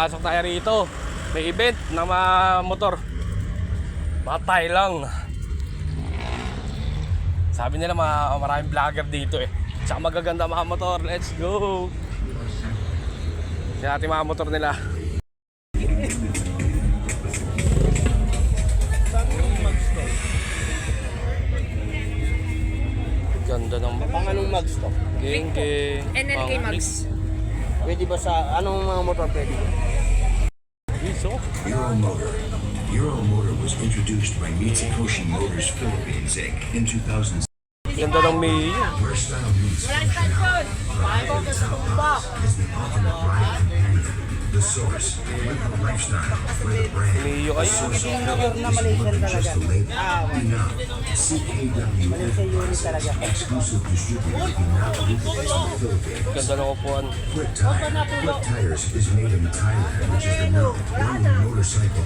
Pasok tayo rito. May event na mga motor. Patay lang. Sabi nila mga maraming vlogger dito eh. Tsaka magaganda mga motor. Let's go! Yan ating mga motor nila. Ganda ng Pang anong mags to? Geng geng. NLK Max. Pwede ba sa anong mga motor pwede? Iso. Euro Motor. Euro Motor was introduced by Mitsukoshi Motors Philippines Inc. in 2000. Ganda ng meets functionality. Is the ultimate ride companion. The source, with the lifestyle, for the brand. Ay. Source of Philip is more than just a label. Enough. Enterprises, exclusive in the Tire. Which is the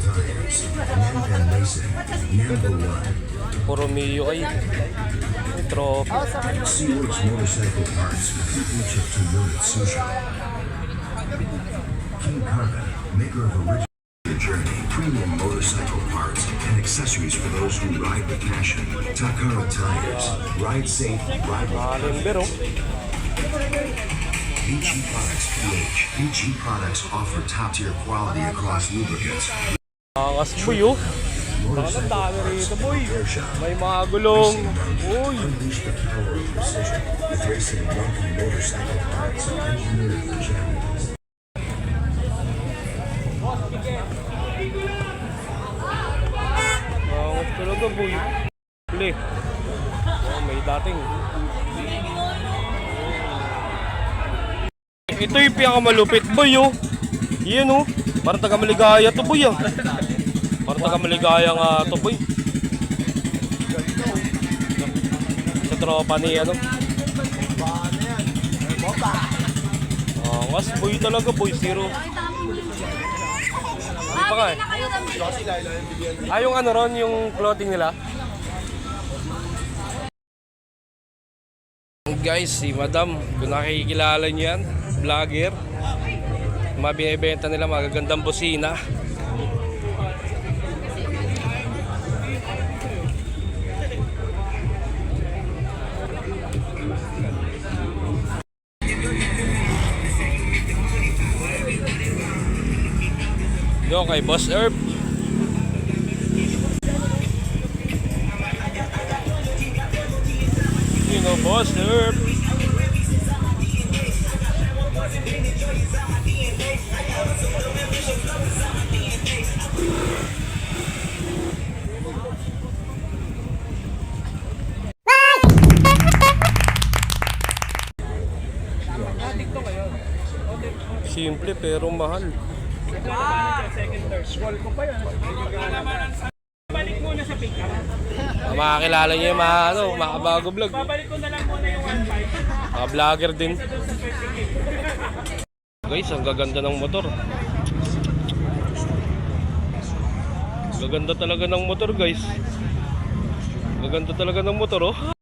tires. Racing, number one. Puro Mio ay. Motorcycle Parts. King Carbon, maker of original Journey, premium motorcycle parts and accessories for those who ride with passion. Takara Tires, ride safe, ride with oh. BG Products PH. Products offer top-tier quality across lubricants. Angas boy oh. Parang ang dami rito boy. May mga gulong. Uy. Angas talaga boy. Huli. Oh, may dating. Ito yung pinakamalupit boy oh. Yan oh. Parang taga maligaya to boy ah. Parang taga maligaya nga to boy. Sa tropa ni ano. Angas boy talaga boy. Zero. Hindi pa eh. Ah, yung ano ron, yung clothing nila? Guys, si Madam, kung nakikilala niyo yan, vlogger. Mga binibenta nila magagandang busina. Yo, kay Boss Herb. You know, Boss Herb. Simple pero mahal. Ah, makakilala niyo yung mga, ano, mga bago vlog. Babalik ko na lang muna yung 1.5. Mga vlogger din. Guys, ang gaganda ng motor. Gaganda talaga ng motor guys. Gaganda talaga ng motor oh.